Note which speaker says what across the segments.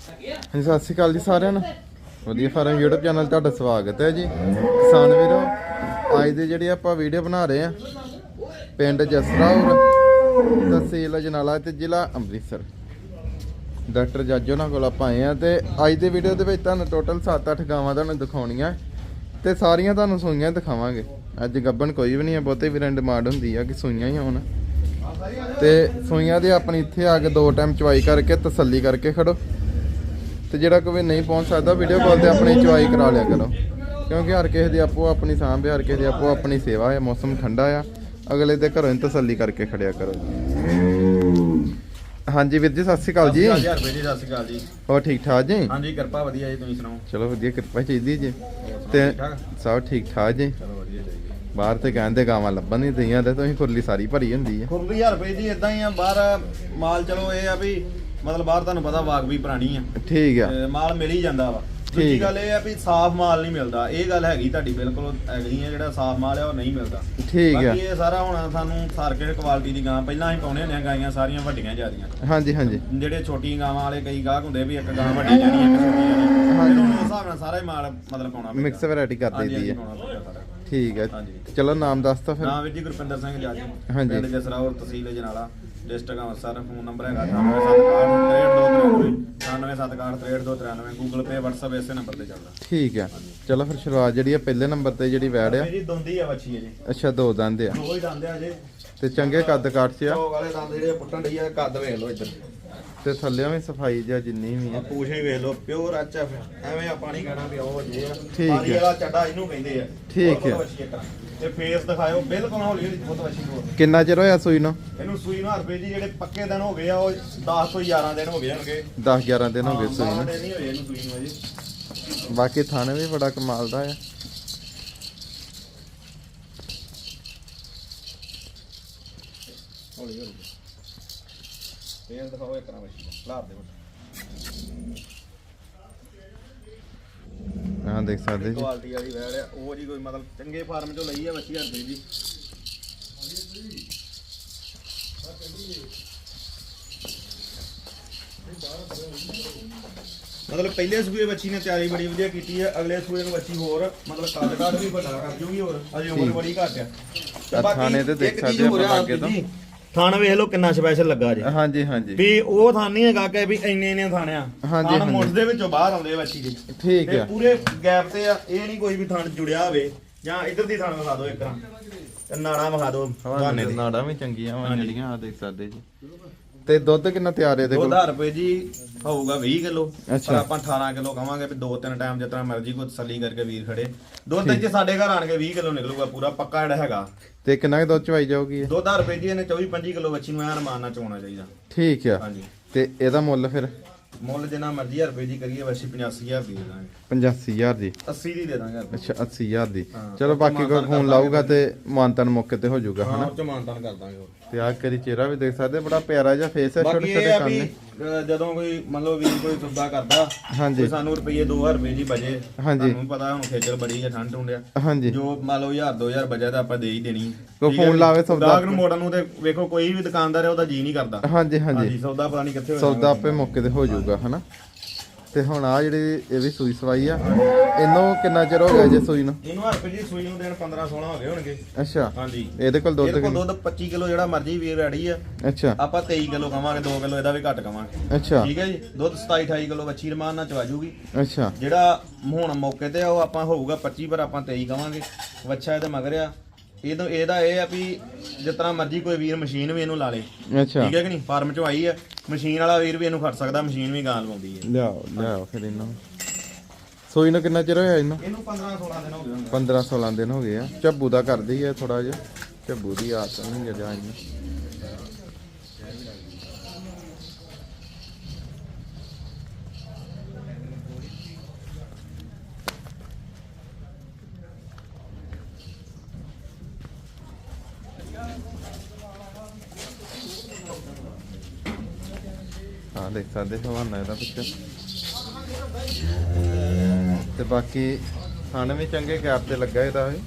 Speaker 1: ਹਾਂਜੀ, ਸਤਿ ਸ਼੍ਰੀ ਅਕਾਲ ਜੀ ਸਾਰਿਆਂ ਨੂੰ। ਵਧੀਆ ਫਾਰਮ YouTube ਚੈਨਲ ਤੁਹਾਡਾ ਸਵਾਗਤ ਹੈ ਜੀ। ਕਿਸਾਨ ਵੀਰੋ, ਅੱਜ ਦੇ ਜਿਹੜੇ ਆਪਾਂ ਵੀਡੀਓ ਬਣਾ ਰਹੇ ਆ ਪਿੰਡ ਜਸਰਾਉਰ, ਤਹਿਸੀਲ ਅਜਨਾਲਾ ਤੇ ਜ਼ਿਲ੍ਹਾ ਅੰਮ੍ਰਿਤਸਰ। ਡਾਕਟਰ ਜੱਜ ਉਹਨਾਂ ਕੋਲ ਆਪਾਂ ਆਏ ਆ ਤੇ ਅੱਜ ਦੇ ਵੀਡੀਓ ਦੇ ਵਿੱਚ ਤੁਹਾਨੂੰ ਟੋਟਲ 7-8 ਗਾਵਾਂ ਤੁਹਾਨੂੰ ਦਿਖਾਉਣੀਆਂ ਤੇ ਸਾਰੀਆਂ ਤੁਹਾਨੂੰ ਸੂਈਆਂ ਦਿਖਾਵਾਂਗੇ। ਅੱਜ ਗੱਬਣ ਕੋਈ ਵੀ ਨਹੀਂ ਹੈ, ਬਹੁਤੇ ਵੀਰਾਂ ਡਿਮਾਂਡ ਹੁੰਦੀ ਆ ਕਿ ਸੂਈਆਂ ਹੀ ਹੋਣ। ਤੇ ਸੂਈਆਂ ਦੇ ਆਪਣੀ ਇੱਥੇ ਆ ਕੇ ਦੋ ਟਾਈਮ ਚਵਾਈ ਕਰਕੇ ਤਸੱਲੀ ਕਰਕੇ ਖੜੋ। ਤੇ ਜਿਹੜਾ ਕੋਈ ਨਹੀਂ ਪਹੁੰਚ ਸਕਦਾ ਵੀਡੀਓ ਕਾਲ ਤੇ ਆਪਣੀ ਚਵਾਈ ਕਰਾ ਲਿਆ ਕਰੋ। ਕਿਉਂਕਿ ਹਰ ਕਿਸੇ ਦੀ ਆਪੋ ਆਪਣੀ ਸਾਂਭ ਹੈ ਹਰ ਕਿਸੇ ਦੀ ਆਪੋ ਆਪਣੀ ਸੇਵਾ ਹੈ ਮੌਸਮ ਠੰਡਾ ਆ। ਅਗਲੇ ਦੇ ਘਰੋਂ ਤਸੱਲੀ ਕਰਕੇ ਖੜਿਆ ਕਰੋ। ਹਾਂਜੀ ਵੀਰ ਜੀ ਸਤਿ ਸ਼੍ਰੀ ਅਕਾਲ ਜੀ।
Speaker 2: ਹਜ਼ਾਰ ਰੁਪਏ ਜੀ ਸਤਿ ਸ਼੍ਰੀ ਅਕਾਲ ਜੀ।
Speaker 1: ਹੋਰ ਠੀਕ ਠਾਕ ਜੀ?
Speaker 2: ਹਾਂਜੀ ਕਿਰਪਾ ਵਧੀਆ ਜੀ ਤੁਸੀਂ ਸੁਣਾਓ?
Speaker 1: ਚਲੋ ਵਧੀਆ ਕਿਰਪਾ ਚਾਹੀਦੀ ਜੀ। ਤੇ? ਸਭ ਠੀਕ ਠਾਕ ਜੀ।
Speaker 2: ਚਲੋ ਵਧੀਆ ਚਾਹੀਦੀ
Speaker 1: ਬਾਹਰ ਤੇ ਕਹਿੰਦੇ ਗਾਵਾਂ ਲੱਭਣ ਨਹੀਂ ਦਈਆਂ ਤੇ ਤੁਸੀਂ ਖੁਰਲੀ ਸਾਰੀ ਭਰੀ ਹੁੰਦੀ ਹੈ
Speaker 2: ਖੁਰਲੀ ਹਜ਼ਾਰ ਰੁਪਏ ਜੀ ਇਦਾਂ ਹੀ ਆ ਬਾਹਰ ਮਾਲ ਚਲੋ ਇਹ ਆ ਵੀ ਮਤਲਬ ਬਾਹਰ ਤੁਹਾਨੂੰ ਪਤਾ ਵਾਗ ਵੀ ਪੁਰਾਣੀ ਆ।
Speaker 1: ਠੀਕ ਆ।
Speaker 2: ਤੇ ਮਾਲ ਮਿਲ ਹੀ ਜਾਂਦਾ ਵਾ।
Speaker 1: ਠੀਕ
Speaker 2: ਦੂਜੀ
Speaker 1: ਆ।
Speaker 2: ਗੱਲ ਇਹ ਆ ਵੀ ਸਾਫ਼ ਮਾਲ ਨਹੀਂ ਮਿਲਦਾ। ਇਹ ਗੱਲ ਹੈਗੀ ਤੁਹਾਡੀ ਬਿਲਕੁਲ ਹੈਗੀ ਆ ਜਿਹੜਾ ਸਾਫ਼ ਮਾਲ ਆ ਉਹ ਨਹੀਂ ਮਿਲਦਾ।
Speaker 1: ਠੀਕ ਆ।
Speaker 2: ਬਾਕੀ ਇਹ ਸਾਰਾ ਹੁਣ ਸਾਨੂੰ ਸਾਰਕੇਟ ਕੁਆਲਿਟੀ ਦੀ ਗਾਂ ਪਹਿਲਾਂ ਅਸੀਂ ਪਾਉਣੇ ਹੁੰਦੇ ਆ ਗਾਈਆਂ ਸਾਰੀਆਂ ਵੱਡੀਆਂ ਜਿਆਦੀਆਂ।
Speaker 1: ਹਾਂਜੀ ਹਾਂਜੀ।
Speaker 2: ਜਿਹੜੇ ਛੋਟੀਆਂ ਗਾਵਾਂ ਵਾਲੇ ਕਈ ਗਾਹਕ ਹੁੰਦੇ ਵੀ ਇੱਕ ਗਾਂ ਵੱਡੀ ਜਾਣੀ ਇੱਕ ਛੋਟੀ ਜਾਣੀ
Speaker 1: ਹਾਂਜੀ।
Speaker 2: ਫਿਰ ਉਸ ਹਿਸਾਬ ਨਾਲ ਸਾਰਾ ਹੀ ਮਾਲ ਮਤਲਬ ਪਾਉਣਾ ਪੈਂਦਾ।
Speaker 1: ਮਿਕਸ ਵੈਰਾਈਟੀ ਕਰ
Speaker 2: ਹਾਂਜੀ,
Speaker 1: ਦਈਦੀ ਹੈ
Speaker 2: ਹਾਂਜੀ, ਪਾਉਣਾ ਪੈਂਦਾ ਸਾਰਾ।
Speaker 1: ਠੀਕ ਹੈ
Speaker 2: ਹਾਂਜੀ।
Speaker 1: ਚਲੋ ਨਾਮ ਦੱਸ ਤਾ ਫਿਰ।
Speaker 2: ਨਾਮ ਵੀਰ ਜੀ ਗੁਰਪਿੰਦਰ ਸਿੰਘ ਜੱਜ।
Speaker 1: ਹਾਂਜੀ।
Speaker 2: ਪਿੰਡ Jasraur tehsil Ajnala. District Amritsar phone number ਹੈਗਾ 9761632293 9761632293 ਗੂਗਲ ਪੇ WhatsApp ਇਸੇ ਨੰਬਰ ਤੇ ਚੱਲਦਾ।
Speaker 1: ਠੀਕ ਹੈ। ਚਲੋ ਫਿਰ ਸ਼ੁਰੂਆਤ ਜਿਹੜੀ ਆ ਪਹਿਲੇ ਨੰਬਰ ਤੇ ਜਿਹੜੀ ਵੈੜ ਆ।
Speaker 2: ਮੇਰੀ ਦੋਂਦੀ ਆ ਵੱਛੀ ਹੈ ਜੀ।
Speaker 1: ਅੱਛਾ ਦੋ ਦੰਦ ਆ।
Speaker 2: ਦੋ ਹੀ ਦੰਦ ਆ ਜੇ।
Speaker 1: ਤੇ ਚੰਗੇ ਕੱਦ ਕਾਠ ਚ ਆ।
Speaker 2: ਉਹ ਵਾਲੇ ਦੰਦ ਜਿਹੜੇ ਪੁੱਟਣ ਡਈ ਆ ਕੱਦ ਵੇਖ ਲਓ ਇੱਧਰ।
Speaker 1: ਤੇ ਥੱਲਿਆਂ ਵੀ ਸਫ਼ਾਈ ਜਿਹਾ ਜਿੰਨੀ ਵੀ
Speaker 2: ਆ।
Speaker 1: ਆ
Speaker 2: ਪੂਛ ਹੀ ਵੇਖ ਲਓ ਪਿਓਰ ਅੱਛਾ ਐਵੇਂ ਆਪਾਂ ਨਹੀਂ ਕਹਿਣਾ ਵੀ ਉਹ ਜੇ ਆ।
Speaker 1: ਠੀਕ
Speaker 2: ਪਾਣੀ
Speaker 1: ਹੈ।
Speaker 2: ਵਾਲਾ ਚੱਡਾ ਇਹਨੂੰ ਕਹਿੰਦੇ ਆ।
Speaker 1: ਠੀਕ ਹੈ।
Speaker 2: ਤੇ ਫੇਸ ਦਿਖਾਇਓ ਬਿਲਕੁਲ ਹੌਲੀ ਹੌਲੀ ਬਹੁਤ ਵੱਛੀ ਕੋਲ
Speaker 1: ਕਿੰਨਾ ਚਿਰ ਹੋਇਆ ਸੂਈ ਨੂੰ?
Speaker 2: ਇਹਨੂੰ ਸੂਈ ਨੂੰ ਰੁਪਏ ਜੀ ਜਿਹੜੇ ਪੱਕੇ ਦਿਨ ਹੋ ਗਏ ਆ ਉਹ 10 ਤੋਂ 11 ਦਿਨ ਹੋ ਗਏ ਹੋਣਗੇ।
Speaker 1: 10 11 ਦਿਨ ਹੋ ਗਏ ਸੂਈ ਨੂੰ।
Speaker 2: ਦਸ ਦਿਨ ਹੀ ਹੋਏ ਇਹਨੂੰ ਸੂਈ ਨੂੰ ਅਜੇ
Speaker 1: ਬਾਕੀ ਥਾਣੇ ਵੀ ਬੜਾ ਕਮਾਲ ਦਾ ਆ।
Speaker 2: ਹੌਲੀ ਹੌਲੀ। ਫੇਸ ਦਿਖਾਓ ਇੱਕ ਨਾ ਵੱਛੀ ਲਾਰ ਦੇ
Speaker 1: ਹਾਂ ਦੇਖ ਸਕਦੇ ਜੀ।
Speaker 2: ਕੁਆਲਿਟੀ ਵਾਲੀ ਵੈੜ ਆ ਉਹ ਜੀ ਕੋਈ ਮਤਲਬ ਚੰਗੇ ਫਾਰਮ ਚੋਂ ਲਈ ਆ ਵੱਛੀ ਹਰਦੇ ਜੀ ਮਤਲਬ ਪਹਿਲੇ ਸੂਏ ਬੱਚੀ ਨੇ ਤਿਆਰੀ ਬੜੀ ਵਧੀਆ ਕੀਤੀ ਹੈ ਅਗਲੇ ਸੂਏ ਨੂੰ ਬੱਚੀ ਹੋਰ ਮਤਲਬ ਕੱਦ ਕੱਦ ਵੀ ਵੱਡਾ ਕਰ ਜੂਗੀ ਹੋਰ ਅਜੇ ਉਮਰ। ਬੜੀ ਘੱਟ ਆ।
Speaker 1: ਤਾਂ
Speaker 2: ਬਾਕੀ
Speaker 1: ਥਾਣੇ ਤੇ ਦੇਖ
Speaker 2: ਇੱਕ ਚੀਜ਼
Speaker 1: ਸਕਦੇ
Speaker 2: ਹੋਰ
Speaker 1: ਆਪਾਂ
Speaker 2: ਆ
Speaker 1: ਲਾਗੇ ਤੋਂ।
Speaker 2: ਜੀ, ਥਾਣ ਵੇਖ ਲਓ ਕਿੰਨਾ ਸਪੈਸ਼ਲ ਲੱਗਾ ਜੀ।
Speaker 1: ਹਾਂਜੀ ਹਾਂਜੀ।
Speaker 2: ਵੀ ਉਹ ਥਾਂ ਨਹੀਂ ਹੈਗਾ ਕਿ ਵੀ ਇੰਨੇ ਇੰਨੇ ਥਾਣੇ ਆ
Speaker 1: ਹਾਂਜੀ,
Speaker 2: ਥਾਣ
Speaker 1: ਹਾਂਜੀ।
Speaker 2: ਮੁੱਢ ਦੇ ਵਿੱਚੋਂ ਬਾਹਰ ਆਉਂਦੇ ਆ ਬੱਚੀ ਦੇ।
Speaker 1: ਠੀਕ
Speaker 2: ਤੇ
Speaker 1: ਆ।
Speaker 2: ਪੂਰੇ ਗੈਪ ਤੇ ਆ ਇਹ ਨਹੀਂ ਕੋਈ ਵੀ ਥਾਣ ਜੁੜਿਆ ਹੋਵੇ ਜਾਂ ਇੱਧਰ ਦੀ ਥਾਣ ਵਿਖਾ ਦਿਓ ਇੱਕ ਰਾਂ ਤੇ ਨਾੜਾ ਵਿਖਾ ਦਿਓ ਬਹਾਨੇ ਦੀ।
Speaker 1: ਨਾੜਾਂ ਵੀ ਚੰਗੀਆਂ ਵਾ। ਜਿਹੜੀਆਂ ਆ ਦੇਖ ਸਕਦੇ ਜੀ। ਤੇ ਦੁੱਧ ਕਿੰਨਾ ਤਿਆਰ ਹੈ ਇਹਦੇ ਕੋਲ?
Speaker 2: 2000 ਰੁਪਏ ਜੀ ਹੋਊਗਾ 20 ਕਿਲੋ। ਪਰ ਆਪਾਂ 18 ਕਿਲੋ ਕਵਾਂਗੇ ਵੀ ਦੋ ਤਿੰਨ ਟਾਈਮ ਜਿਤਨਾ ਮਰਜ਼ੀ ਕੋਈ ਤਸੱਲੀ ਕਰਕੇ ਵੀਰ ਖੜੇ। ਦੁੱਧ ਇੱਥੇ ਸਾਡੇ ਘਰ ਆਣ ਕੇ 20 ਕਿਲੋ ਨਿਕਲੂਗਾ ਪੂਰਾ ਪੱਕਾ ਜਿਹੜਾ ਹੈਗਾ।
Speaker 1: ਤੇ ਕਿੰਨਾ ਕੁ ਦੁੱਧ ਚਵਾਈ ਜਾਊਗੀ ਇਹ?
Speaker 2: 2000 ਰੁਪਏ ਜੀ ਇਹਨੇ 24 25 ਕਿਲੋ ਬੱਚੀ ਨੂੰ ਐਨ ਰਮਾਨ ਨਾਲ ਚੋਣਾ ਚਾਹੀਦਾ।
Speaker 1: ਠੀਕ ਆ।
Speaker 2: ਹਾਂਜੀ।
Speaker 1: ਤੇ ਇਹਦਾ ਮੁੱਲ ਫਿਰ?
Speaker 2: ਮੁੱਲ ਜਿੰਨਾ ਮਰਜ਼ੀ ਰੁਪਏ ਜੀ ਕਰੀਏ ਵੈਸੇ 85000 ਦੀ ਦੇ ਦਾਂਗੇ।
Speaker 1: 85000 ਦੀ?
Speaker 2: 80 ਦੀ ਦੇ ਦਾਂਗੇ।
Speaker 1: ਅੱਛਾ 80000 ਦੀ।
Speaker 2: ਹਾਂ।
Speaker 1: ਚਲੋ ਬਾਕੀ ਕੋਈ ਫੋਨ ਲਾਊਗਾ ਤੇ ਮਾਨਤਨ ਮੌਕੇ ਤੇ ਹੋ ਜਾਊਗਾ
Speaker 2: ਹਾਂ
Speaker 1: ਹਨਾ?
Speaker 2: ਉਹ ਚ ਮਾਨਤਾਨ ਕਰ ਦਾਂਗੇ
Speaker 1: ਤੇ ਆਹ ਕਰੀ ਚਿਹਰਾ ਵੀ ਦੇਖ ਸਕਦੇ ਬੜਾ ਪਿਆਰਾ ਜਿਹਾ ਫੇਸ ਹੈ ਛੋਟੇ
Speaker 2: ਇਹ
Speaker 1: ਛੋਟੇ
Speaker 2: ਆ
Speaker 1: ਕੰਨ
Speaker 2: ਵੀ
Speaker 1: ਨੇ।
Speaker 2: ਅ, ਜਦੋਂ ਕੋਈ ਮੰਨ ਲਓ ਵੀਰ ਕੋਈ ਸੌਦਾ ਕਰਦਾ
Speaker 1: ਹਾਂਜੀ।
Speaker 2: ਸਾਨੂੰ ਰੁਪਏ 2000 ਰੁਪਏ ਜੀ ਬਜੇ
Speaker 1: ਹਾਂਜੀ।
Speaker 2: ਤੁਹਾਨੂੰ ਪਤਾ ਹੁਣ ਖੇਚਲ ਬੜੀ ਹੈ ਠੰਡ ਟੁੰਡਿਆ
Speaker 1: ਹਾਂਜੀ।
Speaker 2: ਜੋ ਮੰਨ ਲਓ 1000 2000 ਬਜਾ ਤਾਂ ਆਪਾਂ ਦੇ ਹੀ ਦੇਣੀ।
Speaker 1: ਕੋਈ
Speaker 2: ਠੀਕ ਹੈ
Speaker 1: ਫੋਨ
Speaker 2: ਜੀ?
Speaker 1: ਲਾਵੇ ਸੌਦਾ
Speaker 2: ਗਾਹਕ ਨੂੰ ਮੋੜਨ ਨੂੰ ਤੇ ਵੇਖੋ ਕੋਈ ਵੀ ਦੁਕਾਨਦਾਰ ਹੈ ਉਹਦਾ ਜੀ ਨਹੀਂ ਕਰਦਾ।
Speaker 1: ਹਾਂਜੀ ਹਾਂਜੀ।
Speaker 2: ਹਾਂਜੀ ਸੌਦਾ ਪਤਾ ਨਹੀਂ ਕਿੱਥੇ ਹੋਇਆ
Speaker 1: ਸੌਦਾ ਆਪੇ ਮੌਕੇ ਤੇ ਹੋ ਜਾਊਗਾ ਹਨਾ? ਤੇ ਹੁਣ ਆ ਜਿਹੜੀ ਇਹ ਵੀ ਸੂਈ ਸਵਾਈ ਆ ਇਹਨੂੰ ਕਿੰਨਾ ਚਿਰ ਹੋ ਗਿਆ ਜੇ ਸੂਈ ਨੂੰ?
Speaker 2: ਇਹਨੂੰ ਹਰ ਰੁਪਏ ਜੀ ਸੂਈ ਨੂੰ ਦੇਣ 15 16 ਹੋ ਗਏ ਹੋਣਗੇ।
Speaker 1: ਅੱਛਾ।
Speaker 2: ਹਾਂਜੀ।
Speaker 1: ਇਹਦੇ ਕੋਲ ਦੁੱਧ
Speaker 2: ਇਹਦੇ ਕੋਲ
Speaker 1: ਕਿੰਨਾ?
Speaker 2: ਦੁੱਧ 25 ਕਿਲੋ ਜਿਹੜਾ ਮਰਜ਼ੀ ਵੀਰ ਰੈਡੀ ਆ।
Speaker 1: ਅੱਛਾ।
Speaker 2: ਆਪਾਂ 23 ਕਿਲੋ ਕਵਾਂਗੇ 2 ਕਿਲੋ ਇਹਦਾ ਵੀ ਘੱਟ ਕਵਾਂਗੇ
Speaker 1: ਅੱਛਾ।
Speaker 2: ਠੀਕ ਹੈ ਜੀ? ਦੁੱਧ 27 28 ਕਿਲੋ ਬੱਚੀ ਰਮਾਨ ਨਾਲ ਚਵਾ ਜੂਗੀ।
Speaker 1: ਅੱਛਾ।
Speaker 2: ਜਿਹੜਾ ਹੁਣ ਮੌਕੇ ਤੇ ਆ ਉਹ ਆਪਾਂ ਹੋਊਗਾ 25 ਪਰ ਆਪਾਂ 23 ਕਵਾਂਗੇ ਵੱਛਾ ਇਹਦੇ ਮਗਰ ਆ। ਇਹਦਾ ਇਹਦਾ ਇਹ ਆ ਵੀ ਜਿਸ ਤਰ੍ਹਾਂ ਮਰਜ਼ੀ ਕੋਈ ਵੀਰ ਮਸ਼ੀਨ ਵੀ ਇਹਨੂੰ ਲਾ ਲੇ।
Speaker 1: ਅੱਛਾ।
Speaker 2: ਠੀਕ ਹੈ ਕਿ ਨਹੀਂ? ਫਾਰਮ ਚੋਂ ਆਈ ਆ। ਮਸ਼ੀਨ ਵਾਲਾ ਵੀਰ ਵੀ ਇਹਨੂੰ ਖੜ ਸਕਦਾ ਮਸ਼ੀਨ ਵੀ ਗਾਂ ਲਵਾਉਂਦੀ ਹੈ।
Speaker 1: ਲਿਆਓ ਲਿਆਓ ਫਿਰ ਇਹਨੂੰ। ਸੂਈ ਨੂੰ ਕਿੰਨਾ ਚਿਰ ਹੋਇਆ ਇਹਨੂੰ?
Speaker 2: ਇਹਨੂੰ 15 16 ਦਿਨ ਹੋ ਗਏ। ਹੋਣਗੇ
Speaker 1: 15 16 ਦਿਨ ਹੋ ਗਏ ਆ। ਝੱਬੂ ਦਾ ਕਰਦੀ ਹੈ ਥੋੜਾ ਜਿਹਾ। ਝੱਬੂ ਦੀ ਆਦਤ ਨਹੀਂ ਜਜਾ ਇਹਨੂੰ। ਹਾਂ ਦੇਖ ਸਕਦੇ ਹਵਾਨਾ ਇਹਦਾ ਪਿੱਛੇ। ਤੇ ਬਾਕੀ ਖਾਣੇ ਵੀ ਚੰਗੇ ਗੈਪ ਤੇ ਲੱਗਾ ਇਹਦਾ ਵੀ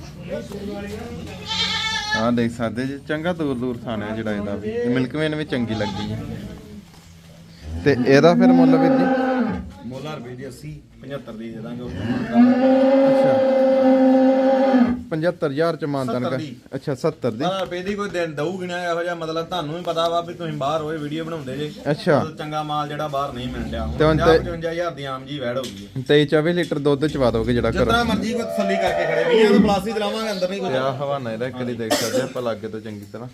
Speaker 1: ਹਾਂ ਦੇਖ ਸਕਦੇ ਜੀ ਚੰਗਾ ਦੂਰ ਦੂਰ ਹੈ ਜਿਹੜਾ ਇਹਦਾ ਵੀ। ਮਿਲਕ ਵੇਨ ਵੀ ਚੰਗੀ ਲੱਗਦੀ ਹੈ। ਤੇ ਇਹਦਾ ਫਿਰ ਮੁੱਲ ਵੀਰ ਜੀ?
Speaker 2: ਮੁੱਲਾ ਰੁਪਏ ਦੀ 80 75 ਦੀ ਦੇ ਦਾਂਗੇ। ਉਸ ਤੋਂ
Speaker 1: ਅੱਛਾ। 75000 ਚ ਮਾਨਤਨ
Speaker 2: 70
Speaker 1: ਕਰ
Speaker 2: ਦੀ।
Speaker 1: ਅੱਛਾ 70 ਦੀ।
Speaker 2: 12 ਰੁਪਏ ਦੀ ਕੋਈ ਦਿਨ ਦਊਗੀ ਨਾ ਇਹੋ ਜਿਹਾ ਮਤਲਬ ਤੁਹਾਨੂੰ ਵੀ ਪਤਾ ਵਾ ਵੀ ਤੁਸੀਂ ਬਾਹਰ ਹੋਏ ਵੀਡੀਓ ਬਣਾਉਂਦੇ ਜੇ।
Speaker 1: ਅੱਛਾ।
Speaker 2: ਮਤਲਬ ਚੰਗਾ ਮਾਲ ਜਿਹੜਾ ਬਾਹਰ ਨਹੀਂ ਮਿਲ ਰਿਹਾ
Speaker 1: ਤੇ ਹੁਣ ਤੇ-
Speaker 2: 55000 ਦੀ ਆਮ ਜੀ ਵੈੜ ਹੋ ਗਈ ਹੈ।
Speaker 1: 23 24 ਲੀਟਰ ਦੁੱਧ ਚਵਾ ਦੋਗੇ ਜਿਹੜਾ ਘਰ।
Speaker 2: ਜਿੰਨਾ ਮਰਜ਼ੀ ਕੋਈ ਤਸੱਲੀ ਕਰਕੇ ਖੜੇ 20 ਤੋਂ ਪਲਾਸੀ ਚਲਾਵਾਂਗੇ ਅੰਦਰ ਨਹੀਂ ਕੋਈ।
Speaker 1: ਆ ਹਵਾਨਾ ਇਹਦਾ ਕਰੀ ਦੇਖ ਸਕਦੇ ਆਪਾਂ ਲਾਗੇ ਤੋਂ ਚੰਗੀ ਤਰ੍ਹਾਂ।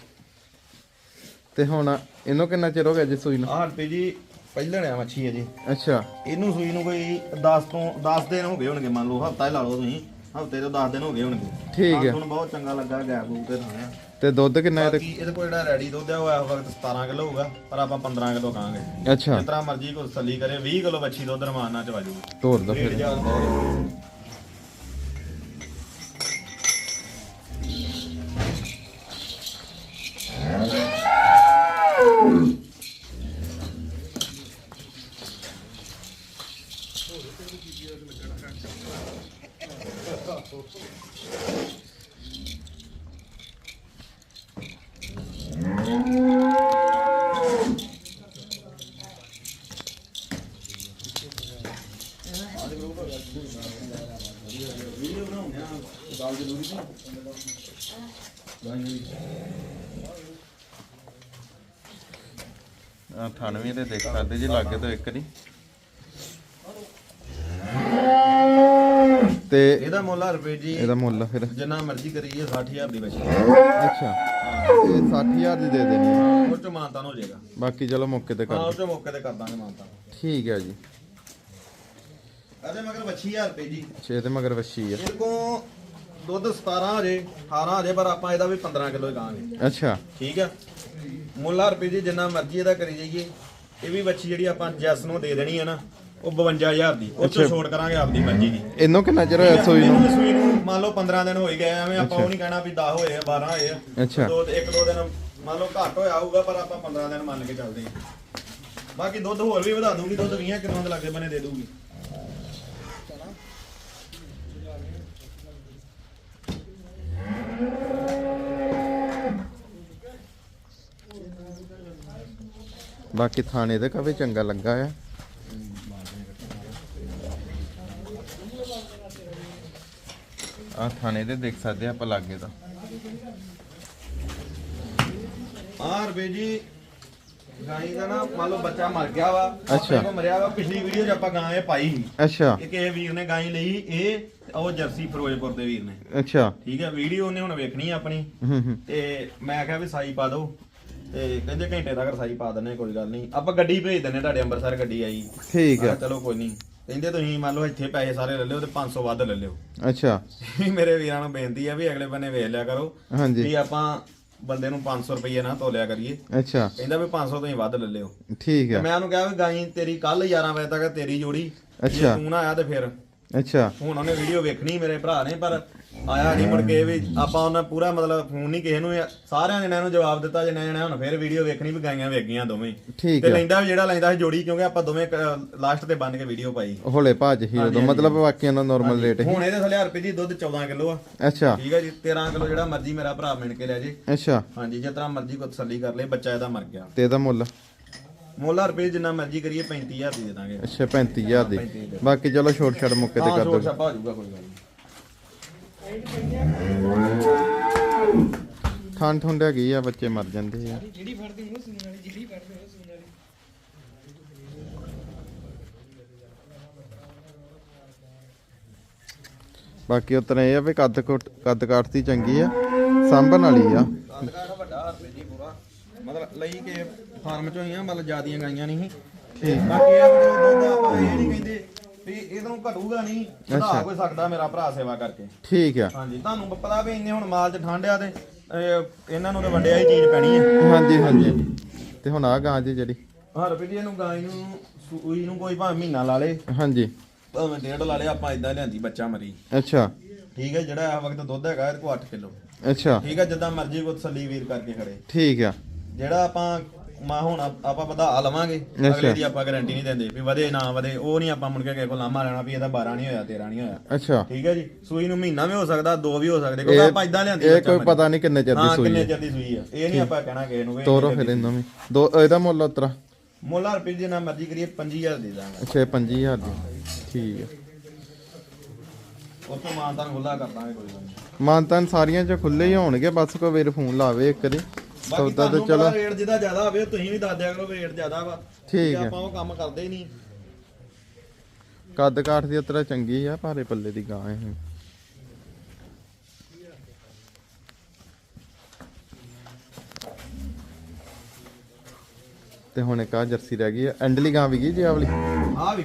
Speaker 1: ਤੇ ਹੁਣ ਇਹਨੂੰ ਕਿੰਨਾ ਚਿਰ ਹੋ ਗਿਆ ਜੀ ਸੂਈ ਨੂੰ?
Speaker 2: ਆਹ ਰੁਪਏ ਜੀ ਪਹਿਲਣ ਆ ਮੱਛੀ ਹੈ ਜੀ।
Speaker 1: ਅੱਛਾ।
Speaker 2: ਇਹਨੂੰ ਸੂਈ ਨੂੰ ਕੋਈ 10 ਤੋਂ 10 ਦਿਨ ਹੋ ਗਏ ਹੋਣਗੇ ਮੰਨ ਲਓ ਹਫਤਾ ਹੀ ਲਾ ਲਓ ਤੁਸੀਂ। ਹਫ਼ਤੇ ਤੋਂ 10 ਦਿਨ ਹੋ ਗਏ ਹੋਣਗੇ।
Speaker 1: ਠੀਕ ਹੈ।
Speaker 2: ਤੁਹਾਨੂੰ ਬਹੁਤ ਚੰਗਾ ਲੱਗਾ ਗੈਪ ਗੂਪ ਤੇ ਥਾਣਿਆ
Speaker 1: ਤੇ ਦੁੱਧ ਕਿੰਨਾ ਇਹਦੇ
Speaker 2: ਬਾਕੀ ਇਹਦੇ ਕੋਲ ਜਿਹੜਾ ਰੈਡੀ ਦੁੱਧ ਆ ਉਹ ਇਸ ਵਕਤ 17 ਕਿਲੋ ਹੋਊਗਾ ਪਰ ਆਪਾਂ 15 ਕਿਲੋ ਕਹਾਂਗੇ
Speaker 1: ਅੱਛਾ।
Speaker 2: ਜਿਸ ਤਰ੍ਹਾਂ ਮਰਜ਼ੀ ਕੋਈ ਤਸੱਲੀ ਕਰੇ 20 ਕਿਲੋ ਬੱਚੀ ਦੁੱਧ ਰਮਾਨ ਨਾਲ ਚਵਾ ਜੂਗੀ
Speaker 1: ਤੋਰ ਦੋ ਫਿਰ
Speaker 2: ਰੇਟ ਬਹੁਤ ਵੀਡੀਓ ਬਣਾਉਂਦੇ ਆ ਗੱਲ ਜ਼ਰੂਰੀ ਨਹੀਂ
Speaker 1: ਆ 98 ਦੇ ਦੇਖ ਸਕਦੇ ਜੀ ਲਾਗੇ ਤੋਂ ਇੱਕ ਨਹੀਂ। ਤੇ
Speaker 2: ਇਹਦਾ ਮੁੱਲ ਆ ਰੁਪਏ ਜੀ।
Speaker 1: ਇਹਦਾ ਮੁੱਲ ਫਿਰ।
Speaker 2: ਜਿੰਨਾ ਮਰਜ਼ੀ ਕਰੀਏ 60000 ਦੀ ਬੱਚੀ।
Speaker 1: ਅੱਛਾ। ਇਹ 60000 ਦੀ ਦੇ ਦੇਣੀ ਹੈ
Speaker 2: ਉਹ ਚ ਮਾਨਤਾਨ ਹੋ ਜਾਏਗਾ।
Speaker 1: ਬਾਕੀ ਚਲੋ ਮੌਕੇ ਤੇ
Speaker 2: ਹਾਂ
Speaker 1: ਕਰ
Speaker 2: ਉਹ ਚ ਮੌਕੇ ਤੇ ਕਰ ਦਾਂਗੇ ਮਾਨਤਾਨ
Speaker 1: ਠੀਕ ਹੈ ਜੀ।
Speaker 2: ਇਹਦੇ ਮਗਰ 25000 ਰੁਪਏ ਜੀ।
Speaker 1: ਛੇ ਤੇ ਮਗਰ ਵੱਛੀ ਆ।
Speaker 2: ਇਹ ਕੋ ਦੁੱਧ 17 ਹਜੇ 18 ਹਜੇ ਪਰ ਆਪਾਂ ਇਹਦਾ ਵੀ 15 ਕਿਲੋ ਕਹਾਂਗੇ
Speaker 1: ਅੱਛਾ।
Speaker 2: ਠੀਕ ਆ? ਮੁੱਲਾ ਰੁਪਏ ਜੀ ਜਿੰਨਾ ਮਰਜ਼ੀ ਇਹਦਾ ਕਰੀ ਜਾਈਏ। ਇਹ ਵੀ ਬੱਚੀ ਜਿਹੜੀ ਆਪਾਂ ਜੈਸ ਨੂੰ ਦੇ ਦੇਣੀ ਹੈ ਨਾ ਉਹ 52000 ਦੀ। ਉਹ ਛੋੜ ਕਰਾਂਗੇ ਆਪਦੀ ਮਰਜ਼ੀ ਦੀ।
Speaker 1: ਇਹਨੂੰ ਕਿੰਨਾ ਚਿਰ ਹੋਇਆ ਸੂਈ ਨੂੰ?
Speaker 2: ਇਹਨੂੰ ਸੂਈ ਨੂੰ ਮੰਨ ਲਓ 15 ਦਿਨ ਹੋ ਹੀ ਗਏ ਐਵੇਂ ਆਪਾਂ ਉਹ ਨਹੀਂ ਕਹਿਣਾ ਵੀ 10 ਹੋਏ ਆ 12 ਹੋਏ ਆ।
Speaker 1: ਅੱਛਾ।
Speaker 2: ਦੋ ਇੱਕ ਦੋ ਦਿਨ ਮੰਨ ਲਓ ਘੱਟ ਹੋਇਆ ਹੋਊਗਾ ਪਰ ਆਪਾਂ 15 ਦਿਨ ਮੰਨ ਕੇ ਚੱਲਦੇ ਹਾਂ ਬਾਕੀ ਦੁੱਧ ਹੋਰ ਵੀ ਵਧਾ ਦੂੰਗੀ ਦੁੱਧ 20 ਕਿਲੋ ਦੇ ਲਾਗੇ ਬਨੇ ਦੇ ਦੂੰਗੀ
Speaker 1: ਬਾਕੀ ਥਾਣੇ ਦੇ ਕਾਫੀ ਚੰਗਾ ਲੱਗਾ ਆ। ਆ ਥਾਣੇ ਦੇ ਦੇਖ ਸਕਦੇ ਆ ਆਪਾਂ ਲਾਗੇ ਦਾ।
Speaker 2: ਆਹ ਰੁਪਏ ਜੀ ਗਾਈ ਦਾ ਨਾ ਮੰਨ ਲਓ ਬੱਚਾ ਮਰ ਗਿਆ ਵਾ
Speaker 1: ਅੱਛਾ।
Speaker 2: ਕੋਲ ਮਰਿਆ ਵਾ। ਪਿਛਲੀ ਵੀਡੀਓ 'ਚ ਆਪਾਂ ਗਾਂ ਇਹ ਪਾਈ ਸੀ
Speaker 1: ਅੱਛਾ।
Speaker 2: ਇਹ ਕਿਸੇ ਵੀਰ ਨੇ ਗਾਂ ਲਈ ਇਹ ਤੇ ਉਹ ਜਰਸੀ ਫਿਰੋਜ਼ਪੁਰ ਦੇ ਵੀਰ ਨੇ।
Speaker 1: ਅੱਛਾ।
Speaker 2: ਠੀਕ ਹੈ ਵੀਡੀਓ ਉਹਨੇ ਹੁਣ ਵੇਖਣੀ ਆ ਆਪਣੀ। ਤੇ ਮੈਂ ਕਿਹਾ ਵੀ ਸਾਈ ਪਾ ਦਿਓ। ਤੇ ਕਹਿੰਦੇ ਘੰਟੇ ਤੱਕ ਸਾਈ ਪਾ ਦਿੰਨੇ ਕੋਈ ਗੱਲ ਨਹੀਂ। ਆਪਾਂ ਗੱਡੀ ਭੇਜ ਦਿੰਨੇ ਤੁਹਾਡੇ ਅੰਮ੍ਰਿਤਸਰ ਗੱਡੀ ਆਈ।
Speaker 1: ਠੀਕ
Speaker 2: ਕਿਹਾ ਚਲੋ ਕੋਈ ਨਹੀਂ। ਕਹਿੰਦੇ ਤੁਸੀਂ ਮੰਨ ਲਓ ਇੱਥੇ ਪੈਸੇ ਸਾਰੇ ਲੈ ਲਿਓ ਤੇ 500 ਵੱਧ ਲੈ ਲਿਓ।
Speaker 1: ਅੱਛਾ।
Speaker 2: ਮੇਰੇ ਵੀਰਾਂ ਨੂੰ ਬੇਨਤੀ ਆ ਵੀ ਅਗਲੇ ਬੰਨੇ ਵੇਖ ਲਿਆ ਕਰੋ
Speaker 1: ਹਾਂਜੀ।
Speaker 2: ਵੀ ਆਪਾਂ ਬੰਦੇ ਨੂੰ 500 ਰੁਪਏ ਨਾ ਤੋਲਿਆ ਕਰੀਏ।
Speaker 1: ਅੱਛਾ।
Speaker 2: ਕਹਿੰਦਾ ਵੀ 500 ਤੋਂ ਹੀ ਵੱਧ ਲੈ ਲਿਓ।
Speaker 1: ਠੀਕ ਹੈ
Speaker 2: ਮੈਂ ਉਹਨੂੰ ਕਿਹਾ ਵੀ ਗਾਈ ਤੇਰੀ ਕੱਲ 11 ਵਜੇ ਤੱਕ ਤੇਰੀ ਜੋੜੀ।
Speaker 1: ਅੱਛਾ।
Speaker 2: ਤੂੰ ਨਾ ਆਇਆ ਤੇ ਫਿਰ।
Speaker 1: ਅੱਛਾ।
Speaker 2: ਹੁਣ ਉਹਨੇ ਵੀਡੀਓ ਵੇਖਣੀ ਮੇਰੇ ਭਰਾ ਨੇ ਪਰ ਆਇਆ ਨਹੀਂ ਮੁੜ ਕੇ ਵੀ ਆਪਾਂ ਉਹਨਾਂ ਪੂਰਾ ਮਤਲਬ ਫੋਨ ਨਹੀਂ ਕਿਸੇ ਨੂੰ ਇਹ ਸਾਰਿਆਂ ਜਣਿਆਂ ਨੂੰ ਜਵਾਬ ਦਿੱਤਾ ਜਿੰਨੇ ਜਣੇ ਹੁਣ ਫਿਰ ਵੀਡੀਓ ਵੇਖਣੀ ਵੀ ਗਾਈਆਂ ਵੇਗੀਆਂ ਦੋਵੇਂ।
Speaker 1: ਠੀਕ
Speaker 2: ਤੇ
Speaker 1: ਹੈ
Speaker 2: ਲੈਂਦਾ ਵੀ ਜਿਹੜਾ ਲੈਂਦਾ ਸੀ ਜੋੜੀ ਕਿਉਂਕਿ ਆਪਾਂ ਦੋਵੇਂ ਲਾਸਟ ਤੇ ਬੰਨ ਕੇ ਵੀਡੀਓ ਪਾਈ।
Speaker 1: ਹੋਲੇ ਭਾਜ ਹੀ ਉਦੋਂ ਮਤਲਬ ਵਾਕਿਆ ਨਾਲ ਨਾਰਮਲ ਰੇਟ
Speaker 2: ਹੁਣ ਇਹਦੇ ਥੱਲੇ ਰੁਪਏ ਦੀ ਦੁੱਧ 14 ਕਿਲੋ ਆ।
Speaker 1: ਅੱਛਾ।
Speaker 2: ਠੀਕ ਹੈ ਜੀ 13 ਕਿਲੋ ਜਿਹੜਾ ਮਰਜ਼ੀ ਮੇਰਾ ਭਰਾ ਮਿਣ ਕੇ ਲੈ ਜੇ।
Speaker 1: ਅੱਛਾ।
Speaker 2: ਹਾਂਜੀ ਜਿਸ ਤਰ੍ਹਾਂ ਮਰਜ਼ੀ ਕੋ ਤਸੱਲੀ ਕਰ ਲੇ ਬੱਚਾ ਇਹਦਾ ਮਰ ਗਿਆ।
Speaker 1: ਤੇ ਇਹਦਾ ਮੁੱਲ?
Speaker 2: ਮੋਲਾ ਰੁਪਏ ਜਿੰਨਾ ਮਰਜ਼ੀ ਕਰੀਏ 35000 ਦੀ ਦੇ ਦਾਂਗੇ।
Speaker 1: ਅੱਛਾ 35000 ਦੀ। ਬਾਕੀ ਚਲੋ ਛੋਟ ਛੜ ਮੁੱਕੇ ਤੇ
Speaker 2: ਹਾਂ
Speaker 1: ਕਰ
Speaker 2: ਛੋਟ
Speaker 1: ਦੋ
Speaker 2: ਛਾਪਾ ਹੋ ਜਾਊਗਾ ਕੋਈ ਗੱਲ
Speaker 1: ਠੰਡ ਠੁੰਡ ਹੈਗੀ ਆ ਬੱਚੇ ਮਰ ਜਾਂਦੇ ਆ।
Speaker 3: ਜਿਹੜੀ ਫੜਦੀ ਉਹਨੂੰ ਸੁਣਨ ਵਾਲੀ ਜਿਹੜੀ ਫੜਦੀ ਉਹਨੂੰ ਸੁਣਨ ਵਾਲੀ।
Speaker 1: ਬਾਕੀ ਉਤਨੇ ਇਹ ਆ ਵੀ ਕੱਦ ਕੁੱਟ- ਕੱਦ ਕਾਠਤੀ ਚੰਗੀ ਆ ਸਾਂਭਣ ਵਾਲੀ ਆ।
Speaker 2: ਕੰਦਕਾਰ ਵੱਡਾ ਰੁਪਏ ਜੀ ਪੂਰਾ। ਮਤਲਬ ਲਈ ਕੇ ਫਾਰਮ ਚੋਂ ਹੀ ਆ ਮਤਲਬ ਜਿਆਦੀਆਂ ਗਾਈਆਂ ਨਹੀਂ
Speaker 1: ਠੀਕ।
Speaker 2: ਬਾਕੀ ਇਹ ਜਦੋਂ ਦੁੱਧ ਆਪਾਂ ਇਹ ਨਹੀਂ ਕਹਿੰਦੇ ਵੀ ਇਹਦੋਂ ਘਟੂਗਾ ਨਹੀਂ
Speaker 1: ਅੱਛਾ।
Speaker 2: ਵਧਾ ਕੋਈ ਸਕਦਾ ਮੇਰਾ ਭਰਾ ਸੇਵਾ ਕਰਕੇ।
Speaker 1: ਠੀਕ ਆ।
Speaker 2: ਹਾਂਜੀ ਤੁਹਾਨੂੰ ਪਤਾ ਵੀ ਇੰਨੇ ਹੁਣ ਮਾਲ ਚ ਠੰਡ ਆ ਤੇ ਇਹ ਇਹਨਾਂ ਨੂੰ ਤੇ ਵੰਡਿਆ ਹੀ ਚੀਜ਼ ਪੈਣੀ ਹੈ
Speaker 1: ਹਾਂਜੀ ਹਾਂਜੀ। ਤੇ ਹੁਣ ਆ ਗਾਂ ਜੀ ਜਿਹੜੀ।
Speaker 2: ਹਰ ਰੁਪਏ ਇਹਨੂੰ ਗਾਈ ਨੂੰ ਸੂਈ ਨੂੰ ਕੋਈ ਭਾਵੇਂ ਮਹੀਨਾ ਲਾ ਲੇ।
Speaker 1: ਹਾਂਜੀ।
Speaker 2: ਭਾਵੇਂ ਡੇਢ ਲਾ ਲੇ ਆਪਾਂ ਇਦਾਂ ਲਿਆਂਦੀ ਬੱਚਾ ਮਰੀ।
Speaker 1: ਅੱਛਾ।
Speaker 2: ਠੀਕ ਹੈ ਜਿਹੜਾ ਇਸ ਵਕਤ ਦੁੱਧ ਹੈਗਾ ਇਹਦੇ ਕੋਲ 8 ਕਿਲੋ।
Speaker 1: ਅੱਛਾ।
Speaker 2: ਠੀਕ ਹੈ ਜਿੱਦਾਂ ਮਰਜ਼ੀ ਕੋ ਤਸੱਲੀ ਵੀਰ ਕਰਕੇ ਖੜੇ।
Speaker 1: ਠੀਕ ਆ।
Speaker 2: ਜਿਹੜਾ ਆਪਾਂ ਮਾ ਹੁਣ ਆਪ- ਆਪਾਂ ਵਧਾ ਲਵਾਂਗੇ। ਅਗਲੇ ਦੀ ਆਪਾਂ ਗਾਰੰਟੀ ਨਹੀਂ ਦਿੰਦੇ ਵੀ ਵਧੇ ਨਾ ਵਧੇ। ਉਹ ਨਹੀਂ ਆਪਾਂ ਮੁੜ ਕੇ ਕਿਸੇ ਕੋਲ ਲਾਮਾ ਲੈਣਾ ਵੀ ਇਹਦਾ 12 ਨਹੀਂ ਹੋਇਆ 13 ਨਹੀਂ ਹੋਇਆ।
Speaker 1: ਅੱਛਾ।
Speaker 2: ਠੀਕ ਹੈ ਜੀ? ਸੂਈ ਨੂੰ ਮਹੀਨਾ ਵੀ ਹੋ ਸਕਦਾ ਦੋ ਵੀ ਹੋ ਸਕਦੇ ਕਿਉਂਕਿ ਆਪਾਂ ਇਦਾਂ ਲਿਆਂਦੀ
Speaker 1: ਇਹ
Speaker 2: ਬੱਚਾ
Speaker 1: ਕੋਈ
Speaker 2: ਮਰੀ।
Speaker 1: ਪਤਾ ਨਹੀਂ ਕਿੰਨੇ ਚਿਰ ਦੀ
Speaker 2: ਹਾਂ
Speaker 1: ਸੂਈ
Speaker 2: ਕਿੰਨੇ
Speaker 1: ਹੈ।
Speaker 2: ਚਿਰ ਦੀ ਸੂਈ ਆ। ਇਹ ਨਹੀਂ ਆਪਾਂ ਕਹਿਣਾ ਕਿਸੇ ਨੂੰ ਵੀ
Speaker 1: ਤੋਰੋ ਫਿਰ
Speaker 2: ਦੀ
Speaker 1: ਇਹਨਾਂ ਵੀ ਦੋ ਇਹਦਾ ਮੁੱਲ ਉਤਰਾ।
Speaker 2: ਮੁੱਲਾ ਰੁਪਏ ਜਿੰਨਾ ਮਰਜ਼ੀ ਕਰੀਏ 5000 ਦੇ ਦਾਂਗਾ।
Speaker 1: ਅੱਛਾ 5000 ਦੀ। ਠੀਕ ਹੈ।
Speaker 2: ਉੱਥੋਂ ਮਾਨਤਾਨ ਖੁੱਲਾ ਕਰ ਦਾਂਗੇ ਕੋਈ ਗੱਲ ਨਹੀਂ।
Speaker 1: ਮਾਨਤਾਨ ਸਾਰੀਆਂ ਚ ਖੁੱਲੇ ਹੀ ਹੋਣਗੇ ਬਸ ਕੋਈ ਵੀਰ ਫੋਨ ਲਾਵੇ ਇੱਕ ਵਾਰੀ।
Speaker 2: ਬਾਕੀ
Speaker 1: ਸੌਦਾ ਤੇ
Speaker 2: ਤੁਹਾਨੂੰ
Speaker 1: ਚਲੋ।
Speaker 2: ਪਤਾ ਰੇਟ ਜਿਹਦਾ ਜ਼ਿਆਦਾ ਹੋਵੇ ਤੁਸੀਂ ਵੀ ਦੱਸ ਦਿਆ ਕਰੋ ਰੇਟ ਜ਼ਿਆਦਾ ਵਾ।
Speaker 1: ਠੀਕ।
Speaker 2: ਆਪਾਂ ਉਹ ਕੰਮ ਕਰਦੇ ਹੀ ਨਹੀਂ।
Speaker 1: ਕੱਦ ਕਾਠ ਦੀ ਉਤਰਾ ਚੰਗੀ ਆ ਭਾਰੇ ਪੱਲੇ ਦੀ ਗਾਂ ਇਹ। ਤੇ ਹੁਣ ਇੱਕ ਆ ਜਰਸੀ ਰਹਿ ਗਈ ਆ। ਐਂਡਲੀ ਗਾਂ ਵੀ ਗਈ ਜੀ ਆ ਵਾਲੀ?
Speaker 2: ਆਹ ਵੀ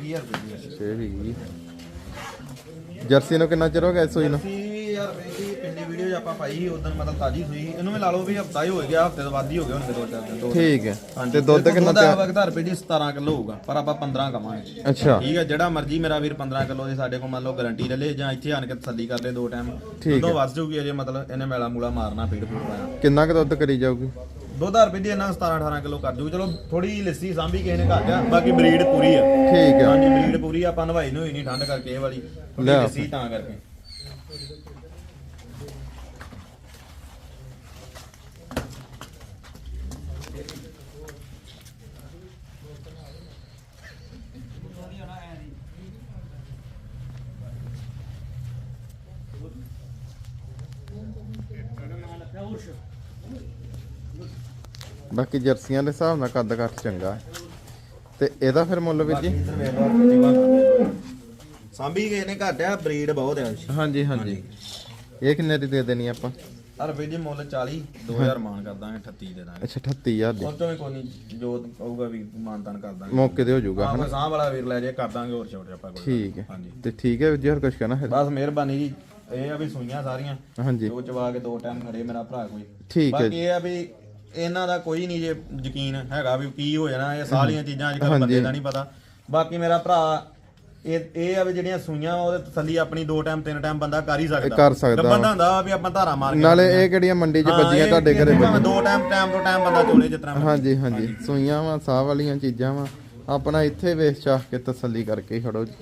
Speaker 1: ਛੇ ਗਈ ਜਰਸੀ ਨੂੰ ਕਿੰਨਾ ਚਿਰ ਹੋ ਗਿਆ ਸੂਈ ਨੂੰ?
Speaker 2: ਅਸੀਂ ਆਪਾਂ ਪਾਈ ਉਦੋਂ ਮਤਲਬ ਤਾਜੀ ਸੂਈ ਇਹਨੂੰ ਵੀ ਲਾ ਲਓ ਵੀ ਹਫਤਾ ਹੀ ਹੋ ਗਿਆ ਹਫ਼ਤੇ ਤੋਂ ਵੱਧ ਹੀ ਹੋ ਗਿਆ ਹੁਣ ਦੋ ਚਾਰ ਦਿਨ ਦੋ
Speaker 1: ਠੀਕ ਹੈ। ਤੇ ਦੁੱਧ ਕਿੰਨਾ
Speaker 2: ਤਿਆਰ
Speaker 1: ਤਿਆਰ
Speaker 2: ਵਗਦਾ ਰੁਪਏ ਦੀ 17 ਕਿਲੋ ਹੋਊਗਾ ਪਰ ਆਪਾਂ 15 ਕਵਾਂਗੇ।
Speaker 1: ਅੱਛਾ।
Speaker 2: ਠੀਕ ਹੈ ਜਿਹੜਾ ਮਰਜ਼ੀ ਮੇਰਾ ਵੀਰ 15 ਕਿਲੋ ਦੀ ਸਾਡੇ ਕੋਲ ਮੰਨ ਲਓ ਗਾਰੰਟੀ ਲੈ ਲੇ ਜਾਂ ਇੱਥੇ ਆਣ ਕੇ ਤਸੱਲੀ ਕਰ ਲੈ ਦੋ ਟਾਈਮ ਦੁੱਧੋਂ ਵੱਧ ਜੂਗੀ ਅਜੇ ਮਤਲਬ ਇਹਨੇ ਮੈਲਾ ਮੂਲਾ ਮਾਰਨਾ ਪੀੜ ਪੂੜ ਪਾਇਆ
Speaker 1: ਕਿੰਨਾ ਕੁ ਦੁੱਧ ਕਰੀ ਜਾਊਗੀ?
Speaker 2: 2000 ਰੁਪਏ ਦੀ ਇਹਨਾਂ 17 18 ਕਿਲੋ ਕਰ ਜੂਗੀ ਚਲੋ ਥੋੜੀ ਲੱਸੀ ਸਾਂਭੀ ਕਿਸੇ ਨੇ ਘੱਟ ਆ ਬਾਕੀ ਬਰੀਡ ਪੂਰੀ ਆ।
Speaker 1: ਠੀਕ ਹੈ।
Speaker 2: ਹਾਂਜੀ ਬਰੀਡ ਪੂਰੀ ਆ, ਆਪਾਂ ਨਵਾਈ ਨੂੰ ਹੋਈ ਨਹੀਂ ਠੰਡ ਕਰਕੇ ਇਹ ਵਾਲੀ। ਲੱਸੀ ਤਾਂ ਕਰਕੇ।
Speaker 1: ਬਾਕੀ ਜਰਸੀਆਂ ਦੇ ਹਿਸਾਬ ਨਾਲ ਕੱਦ ਕਾਠ ਚੰਗਾ ਹੈ। ਤੇ ਇਹਦਾ ਫਿਰ ਮੁੱਲ ਵੀਰ ਜੀ?
Speaker 2: ਸਾਂਭੀ ਕਿਸੇ ਨੇ ਘੱਟ ਆ ਬਰੀਡ ਬਹੁਤ ਆ
Speaker 1: ਹਾਂਜੀ ਹਾਂਜੀ। ਇਹ ਕਿੰਨੇ ਦੀ ਦੇ ਦੇਣੀ ਆਪਾਂ?
Speaker 2: ਹਰ ਰੁਪਏ ਦੀ ਮੁੱਲ 40 2000 ਮਾਨ ਕਰ ਦਾਂਗੇ 38 ਦੇ ਦਾਂਗੇ।
Speaker 1: ਅੱਛਾ 38000 ਦੀ।
Speaker 2: ਉਹ ਤੋਂ ਵੀ ਕੋਈ ਨਹੀਂ ਜੋ ਕਹੂਗਾ ਵੀ ਮਾਨਤਾਨ ਕਰ ਦਾਂਗੇ।
Speaker 1: ਮੌਕੇ ਤੇ ਹੋ ਜਾਊਗਾ
Speaker 2: ਆਹ ਸਾਹ ਵਾਲਾ ਵੀਰ ਲੈ ਜੇ ਕਰ ਦਾਂਗੇ ਹੋਰ ਛੋਟੇ ਆਪਾਂ ਕੋਈ
Speaker 1: ਠੀਕ ਹੈ।
Speaker 2: ਹਾਂਜੀ।
Speaker 1: ਤੇ ਠੀਕ ਹੈ ਵੀਰ ਜੀ ਹੋਰ ਕੁਝ ਕਹਿਣਾ ਹੈ?
Speaker 2: ਬਸ ਮਿਹਰਬਾਨੀ ਜੀ। ਇਹ ਆ ਵੀ ਸੂਈਆਂ ਸਾਰੀਆਂ।
Speaker 1: ਹਾਂਜੀ।
Speaker 2: ਜੋ ਚਵਾ ਕੇ ਦੋ ਟਾਈਮ ਖੜੇ ਮੇਰਾ ਭਰਾ ਕੋਈ।
Speaker 1: ਠੀਕ ਹੈ
Speaker 2: ਬਾਕੀ ਇਹ ਆ ਵੀ ਇਹਨਾਂ ਦਾ ਕੋਈ ਨਹੀਂ ਜੇ ਯਕੀਨ ਹੈਗਾ ਵੀ ਕੀ ਹੋ ਜਾਣਾ ਇਹ ਸਾਰੀਆਂ ਚੀਜ਼ਾਂ ਅੱਜ ਕੱਲ
Speaker 1: ਹਾਂਜੀ।
Speaker 2: ਬੰਦੇ ਦਾ ਨਹੀਂ ਪਤਾ। ਬਾਕੀ ਮੇਰਾ ਭਰਾ ਇਹ ਇਹ ਆ ਵੀ ਜਿਹੜੀਆਂ ਸੂਈਆਂ ਉਹਦੇ ਤਸੱਲੀ ਆਪਣੀ ਦੋ ਟਾਈਮ ਤਿੰਨ ਟਾਈਮ ਬੰਦਾ ਕਰ ਹੀ ਸਕਦਾ।
Speaker 1: ਕਰ ਸਕਦਾ।
Speaker 2: ਬੰਦਾ ਹੁੰਦਾ ਵੀ ਆਪਾਂ ਧਾਰਾ ਮਾਰ ਕੇ
Speaker 1: ਨਾਲੇ ਇਹ ਕਿਹੜੀਆਂ ਮੰਡੀ 'ਚ
Speaker 2: ਇਹ-
Speaker 1: ਤੁਹਾਡੇ ਘਰੇ
Speaker 2: ਦੋ ਟਾਈਮ ਟਾਈਮ ਤੋਂ ਟਾਈਮ ਬੰਦਾ ਚੋਲੇ ਤਰ੍ਹਾਂ
Speaker 1: ਹਾਂਜੀ ਹਾਂਜੀ। ਸੂਈਆਂ ਵਾ ਸਾਹ ਵਾਲੀਆਂ ਚੀਜ਼ਾਂ ਵਾ। ਆਪਣਾ ਇੱਥੇ ਵੇਚ ਚਾਹ ਕੇ ਤਸੱਲੀ ਕਰਕੇ ਖੜੋ ਜੀ।